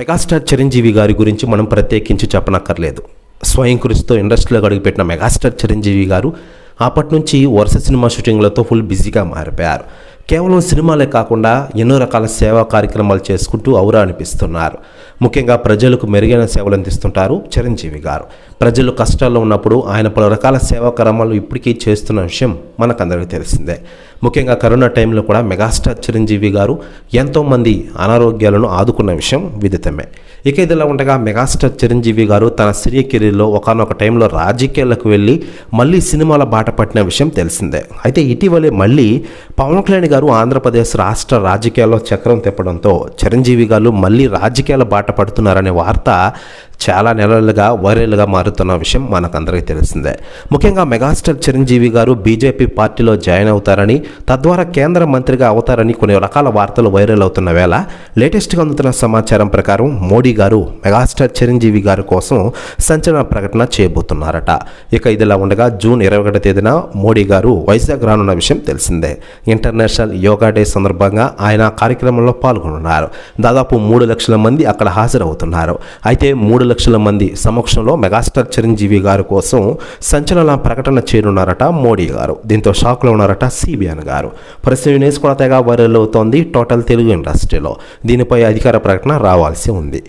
Megastar Chiranjeevi గారి గురించి మనం ప్రత్యేకించి చెప్పనక్కర్లేదు. స్వయం కృషితో ఇండస్ట్రీలో అడుగుపెట్టిన మెగాస్టార్ చిరంజీవి గారు అప్పటి నుంచి వరుస సినిమా షూటింగ్లతో ఫుల్ బిజీగా మారిపోయారు. కేవలం సినిమాలే కాకుండా ఎన్నో రకాల సేవా కార్యక్రమాలు చేసుకుంటూ ఔరా అనిపిస్తున్నారు. ముఖ్యంగా ప్రజలకు మెరుగైన సేవలు అందిస్తుంటారు చిరంజీవి గారు. ప్రజలు కష్టాల్లో ఉన్నప్పుడు ఆయన పలు రకాల సేవా క్రమాలు ఇప్పటికీ చేస్తున్న విషయం మనకందరికీ తెలిసిందే. ముఖ్యంగా కరోనా టైంలో కూడా మెగాస్టార్ చిరంజీవి గారు ఎంతోమంది అనారోగ్యాలను ఆదుకున్న విషయం విదితమే. ఇక ఇదిలా ఉండగా మెగాస్టార్ చిరంజీవి గారు తన సినీ కెరీర్లో ఒకనొక టైంలో రాజకీయాలకు వెళ్ళి మళ్ళీ సినిమాల బాట పట్టిన విషయం తెలిసిందే. అయితే ఇటీవలే మళ్ళీ పవన్ కళ్యాణ్ గారు ఆంధ్రప్రదేశ్ రాష్ట్ర రాజకీయాల్లో చక్రం తిప్పడంతో చిరంజీవి గారు మళ్ళీ రాజకీయాల బాట బాట పడుతున్నారనే వార్త చాలా నెలలుగా వైరల్గా మారుతున్న విషయం మనకందరికీ తెలిసిందే. ముఖ్యంగా మెగాస్టార్ చిరంజీవి గారు బీజేపీ పార్టీలో జాయిన్ అవుతారని తద్వారా కేంద్ర మంత్రిగా అవుతారని కొన్ని రకాల వార్తలు వైరల్ అవుతున్న వేళ లేటెస్ట్గా అందుతున్న సమాచారం ప్రకారం మోడీ గారు మెగాస్టార్ చిరంజీవి గారి కోసం సంచలన ప్రకటన చేయబోతున్నారట. ఇక ఇదిలా ఉండగా జూన్ ఇరవై ఒకటి తేదీన మోడీ గారు వైజాగ్ రానున్న విషయం తెలిసిందే. ఇంటర్నేషనల్ యోగా డే సందర్భంగా ఆయన కార్యక్రమంలో పాల్గొనున్నారు. దాదాపు మూడు లక్షల మంది అక్కడ హాజరవుతున్నారు. అయితే మూడు లక్షల మంది సమక్షంలో మెగాస్టార్ చిరంజీవి గారి కోసం సంచలన ప్రకటన చేయనున్నారట మోడీ గారు. దీంతో షాక్లో ఉన్నారట సిబిఎన్ గారు. ప్రస్తుతం న్యూస్ కూడా తెగ వైరల్ అవుతోంది టోటల్ తెలుగు ఇండస్ట్రీలో. దీనిపై అధికార ప్రకటన రావాల్సి ఉంది.